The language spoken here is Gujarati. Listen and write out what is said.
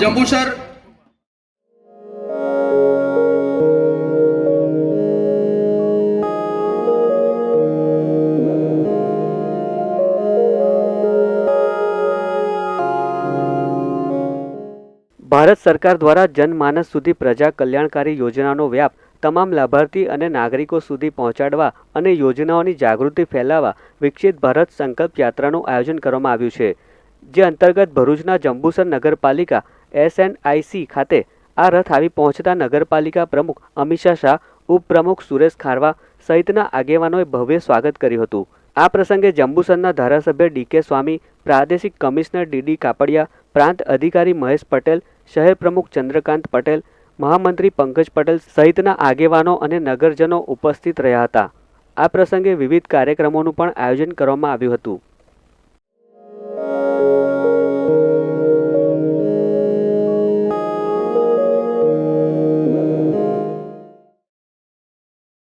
જંબુસર ભારત સરકાર દ્વારા જનમાનસ સુધી પ્રજા કલ્યાણકારી યોજનાનો વ્યાપ તમામ લાભાર્થી અને નાગરિકો સુધી પહોંચાડવા અને યોજનાઓની જાગૃતિ ફેલાવવા વિકસિત ભારત સંકલ્પ યાત્રાનું આયોજન કરવામાં આવ્યું છે, જે અંતર્ગત ભરૂચના જંબુસર નગરપાલિકા એસએનઆઈસી ખાતે આ રથ આવી પહોંચતા નગરપાલિકા પ્રમુખ અમિષા શાહ, ઉપપ્રમુખ સુરેશ ખારવા સહિતના આગેવાનોએ ભવ્ય સ્વાગત કર્યું હતું. આ પ્રસંગે જંબુસરના ધારાસભ્ય ડીકે સ્વામી, પ્રાદેશિક કમિશનર ડીડી કાપડિયા, પ્રાંત અધિકારી મહેશ પટેલ, શહેર પ્રમુખ ચંદ્રકાંત પટેલ, મહામંત્રી પંકજ પટેલ સહિતના આગેવાનો અને નગરજનો ઉપસ્થિત રહ્યા હતા. આ પ્રસંગે વિવિધ કાર્યક્રમોનું પણ આયોજન કરવામાં આવ્યું હતું.